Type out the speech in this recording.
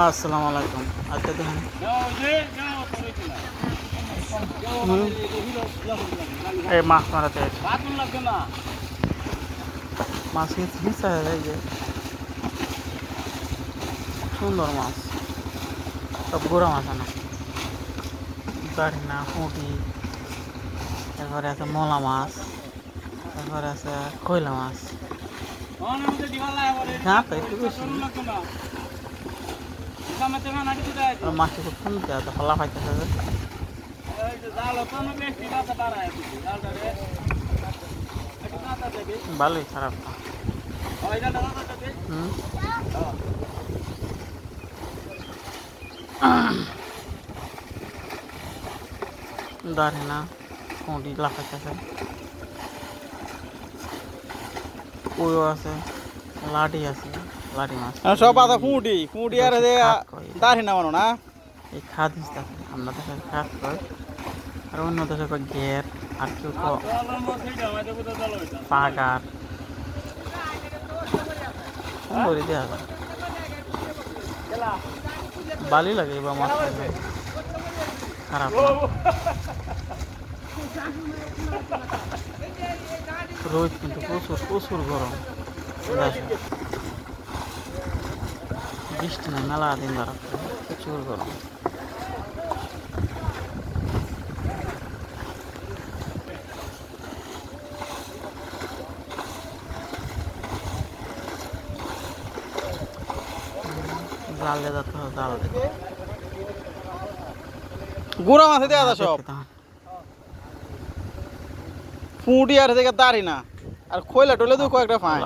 আসসালামু আলাইকুম। আচ্ছা দেখেন। এই মাছ মারাতে মাছ হয়ে যায় যে। সুন্দর মাছ। সব গোড়া মাছ আনা দাড়ি না পুঁটি। তারপরে আছে মলা মাছ। তারপরে আছে কয়লা মাছ। হ্যাঁ তো একটু বেশি। আর মাছটি খুব সুন্দর আছে ফলা পাইতেছে। ভালোই খারাপ হুম? দাঁড়ে না কুঁটি লাফাইতেছে। কুয়ো আছে লাঠি আছে। মাছ সব আদা কুঁটি কুঁটি আর যে। দাঁড়ি না না এই খাদ হিসতে আমরা দেশে খাদ কয় আর অন্য দেশে কয় গের আর কেউ তো পাগার সুন্দরই দেওয়া যায় বালি লাগে মাছ খাইলে। খারাপ। রোদ কিন্তু প্রচুর প্রচুর গরম। বৃষ্টি নাই মেলা দিন ধরা প্রচুর গরম জাল দিয়ে যাতে হবে জাল গুড়া মাছে দেওয়া দা সব। ফুঁটি আর থেকে দাঁড়ি না। আর খোলা টোলে তো কয়েকটা ফাইন।